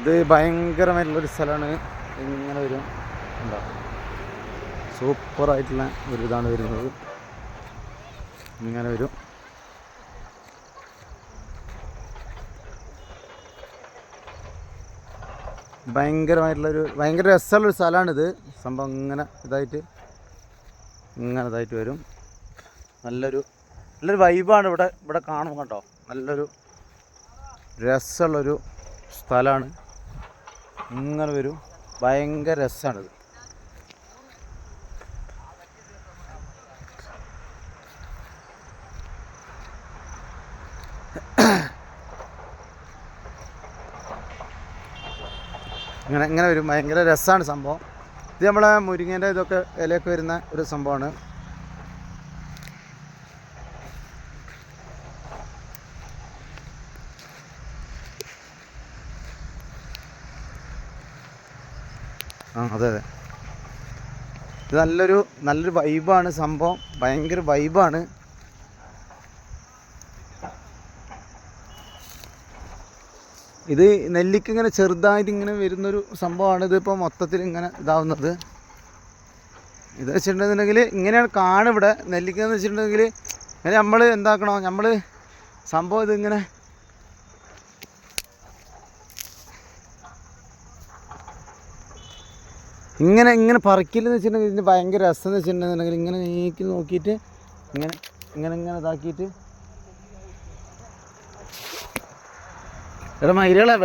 ഇത് ഭയങ്കരമായിട്ടുള്ളൊരു സ്ഥലമാണ്. ഇങ്ങനെ വരും. എന്താ സൂപ്പറായിട്ടുള്ള ഒരു ഇതാണ് വരുന്നത്. ഇങ്ങനെ വരും. ഭയങ്കരമായിട്ടുള്ളൊരു ഭയങ്കര രസമുള്ളൊരു സ്ഥലമാണിത്. സംഭവം ഇങ്ങനെ ഇതായിട്ട് ഇങ്ങനെ ഇതായിട്ട് വരും. നല്ലൊരു നല്ലൊരു വൈബാണ് ഇവിടെ ഇവിടെ കാണുമ്പോൾ കേട്ടോ നല്ലൊരു രസമുള്ളൊരു സ്ഥലമാണ്. ഇങ്ങനെ വരും. ഭയങ്കര രസമാണിത് ഇങ്ങനെ ഇങ്ങനെ വരും. ഭയങ്കര രസമാണ് സംഭവം. ഇത് നമ്മളെ മുരിങ്ങേന്റെ ഇതൊക്കെ ഇലയൊക്കെ വരുന്ന ഒരു സംഭവമാണ്. ആ അതെ അതെ. ഇത് നല്ലൊരു നല്ലൊരു വൈബാണ് സംഭവം. ഭയങ്കര വൈബാണ് ഇത് നെല്ലിക്ക ഇങ്ങനെ ചെറുതായിട്ട് ഇങ്ങനെ വരുന്നൊരു സംഭവമാണ് ഇതിപ്പോൾ മൊത്തത്തിൽ ഇങ്ങനെ ഇതാവുന്നത്. ഇത് വെച്ചിട്ടുണ്ടെന്നുണ്ടെങ്കിൽ ഇങ്ങനെയാണ് കാണിവിടെ നെല്ലിക്ക എന്ന് വെച്ചിട്ടുണ്ടെങ്കിൽ ഇങ്ങനെ നമ്മൾ എന്താക്കണോ? നമ്മൾ സംഭവം ഇതിങ്ങനെ ഇങ്ങനെ ഇങ്ങനെ പറിക്കില്ലെന്ന് വെച്ചിട്ടുണ്ടെങ്കിൽ ഇതിന് ഭയങ്കര രസം എന്ന് വെച്ചിട്ടുണ്ടെന്നുണ്ടെങ്കിൽ ഇങ്ങനെ നീക്കി നോക്കിയിട്ട് ഇങ്ങനെ ഇങ്ങനെ ഇങ്ങനെ ഇതാക്കിയിട്ട്. എടാ മയിലുകളെ